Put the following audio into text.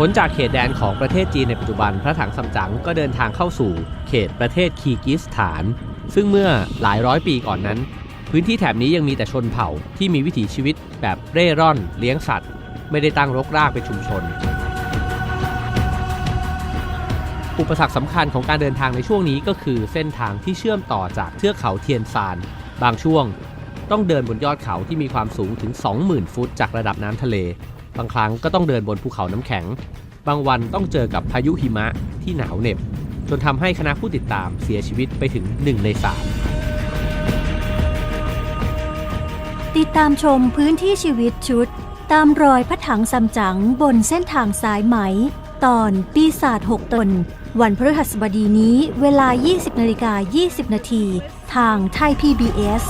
พ้นจากเขตแดนของประเทศจีนในปัจจุบัน พระถังซัมจั๋งก็เดินทางเข้าสู่เขตประเทศคีร์กิสถาน ซึ่งเมื่อหลายร้อยปีก่อนนั้น พื้นที่แถบนี้ยังมีแต่ชนเผ่าที่มีวิถีชีวิตแบบเร่ร่อน เลี้ยงสัตว์ ไม่ได้ตั้งรกรากเป็นชุมชน อุปสรรคสำคัญของการเดินทางในช่วงนี้ก็คือเส้นทางที่เชื่อมต่อจากเทือกเขาเทียนซาน บางช่วง ต้องเดินบนยอดเขาที่มีความสูงถึง 20,000 ฟุตจากระดับน้ำทะเล บางครั้งก็ต้องเดินบนภูเขาน้ำแข็ง บางวันต้องเจอกับพายุหิมะที่หนาวเหน็บ จนทำให้คณะผู้ติดตามเสียชีวิตไปถึง 1 ใน 3 ติดตามชมพื้นที่ชีวิตชุด ตามรอยพระถังซัมจั๋งบนเส้นทางสายไหม ตอนปีศาจ6ตน วันพฤหัสบดีนี้เวลา 20นาฬิกา20 นาทีทางไทย PBS